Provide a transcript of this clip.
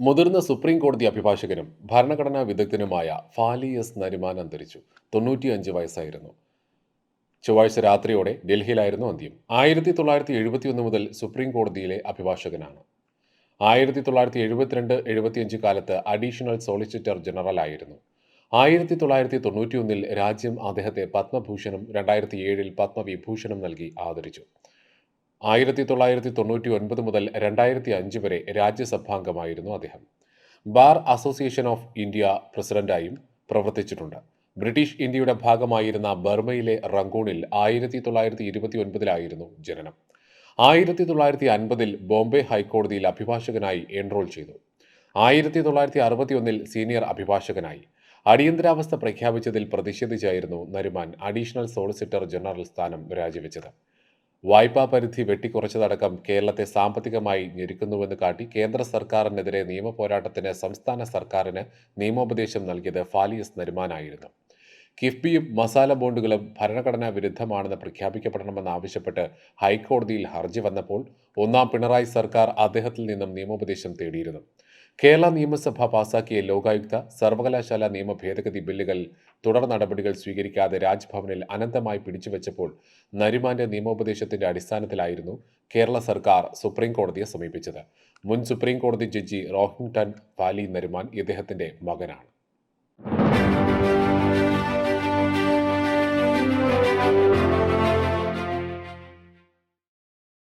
മുതിർന്ന സുപ്രീം കോടതി അഭിഭാഷകനും ഭരണഘടനാ വിദഗ്ധനുമായ ഫാലി എസ് നരിമാൻ അന്തരിച്ചു. തൊണ്ണൂറ്റിയഞ്ച് വയസ്സായിരുന്നു. ചൊവ്വാഴ്ച രാത്രിയോടെ ഡൽഹിയിലായിരുന്നു അന്ത്യം. ആയിരത്തി തൊള്ളായിരത്തി എഴുപത്തിയൊന്ന് മുതൽ സുപ്രീം കോടതിയിലെ അഭിഭാഷകനാണ്. ആയിരത്തി തൊള്ളായിരത്തി എഴുപത്തിരണ്ട് എഴുപത്തിയഞ്ച് കാലത്ത് അഡീഷണൽ സോളിസിറ്റർ ജനറൽ ആയിരുന്നു. ആയിരത്തി തൊള്ളായിരത്തി തൊണ്ണൂറ്റിയൊന്നിൽ രാജ്യം അദ്ദേഹത്തെ പത്മഭൂഷണും രണ്ടായിരത്തി ഏഴിൽ പത്മവിഭൂഷണും നൽകി ആദരിച്ചു. ആയിരത്തി തൊള്ളായിരത്തി തൊണ്ണൂറ്റി ഒൻപത് മുതൽ രണ്ടായിരത്തി അഞ്ച് വരെ രാജ്യസഭാംഗമായിരുന്നു അദ്ദേഹം. ബാർ അസോസിയേഷൻ ഓഫ് ഇന്ത്യ പ്രസിഡന്റായും പ്രവർത്തിച്ചിട്ടുണ്ട്. ബ്രിട്ടീഷ് ഇന്ത്യയുടെ ഭാഗമായിരുന്ന ബർമയിലെ റങ്കൂണിൽ ആയിരത്തി തൊള്ളായിരത്തി ഇരുപത്തി ഒൻപതിലായിരുന്നു ജനനം. ആയിരത്തി തൊള്ളായിരത്തി അൻപതിൽ ബോംബെ ഹൈക്കോടതിയിൽ അഭിഭാഷകനായി എൻറോൾ ചെയ്തു. ആയിരത്തി തൊള്ളായിരത്തി അറുപത്തിയൊന്നിൽ സീനിയർ അഭിഭാഷകനായി. അടിയന്തരാവസ്ഥ പ്രഖ്യാപിച്ചതിൽ പ്രതിഷേധിച്ചായിരുന്നു നരിമാൻ അഡീഷണൽ സോളിസിറ്റർ ജനറൽ സ്ഥാനം രാജിവെച്ചത്. വായ്പാ പരിധി വെട്ടിക്കുറച്ചതടക്കം കേരളത്തെ സാമ്പത്തികമായി ഞെരുക്കുന്നുവെന്ന് കാട്ടി കേന്ദ്ര സർക്കാരിനെതിരെ നിയമ പോരാട്ടത്തിന് സംസ്ഥാന സർക്കാരിന് നിയമോപദേശം നൽകിയത് ഫാലിയസ് നരിമാനായിരുന്നു. കിഫ്ബിയും മസാല ബോണ്ടുകളും ഭരണഘടനാ വിരുദ്ധമാണെന്ന് പ്രഖ്യാപിക്കപ്പെടണമെന്നാവശ്യപ്പെട്ട് ഹൈക്കോടതിയിൽ ഹർജി വന്നപ്പോൾ ഒന്നാം പിണറായി സർക്കാർ അദ്ദേഹത്തിൽ നിന്നും നിയമോപദേശം തേടിയിരുന്നു. കേരള നിയമസഭ പാസാക്കിയ ലോകായുക്ത സർവകലാശാല നിയമ ഭേദഗതി ബില്ലുകൾ തുടർ നടപടികൾ സ്വീകരിക്കാതെ രാജ്ഭവനിൽ അനന്തമായി പിടിച്ചുവെച്ചപ്പോൾ നരിമാന്റെ നിയമോപദേശത്തിന്റെ അടിസ്ഥാനത്തിലായിരുന്നു കേരള സർക്കാർ സുപ്രീം കോടതിയെ സമീപിച്ചത്. മുൻ സുപ്രീം കോടതി ജഡ്ജി റോഹിംഗ്ടൺ പാലി നരിമാൻ ഇദ്ദേഹത്തിന്റെ മകനാണ്.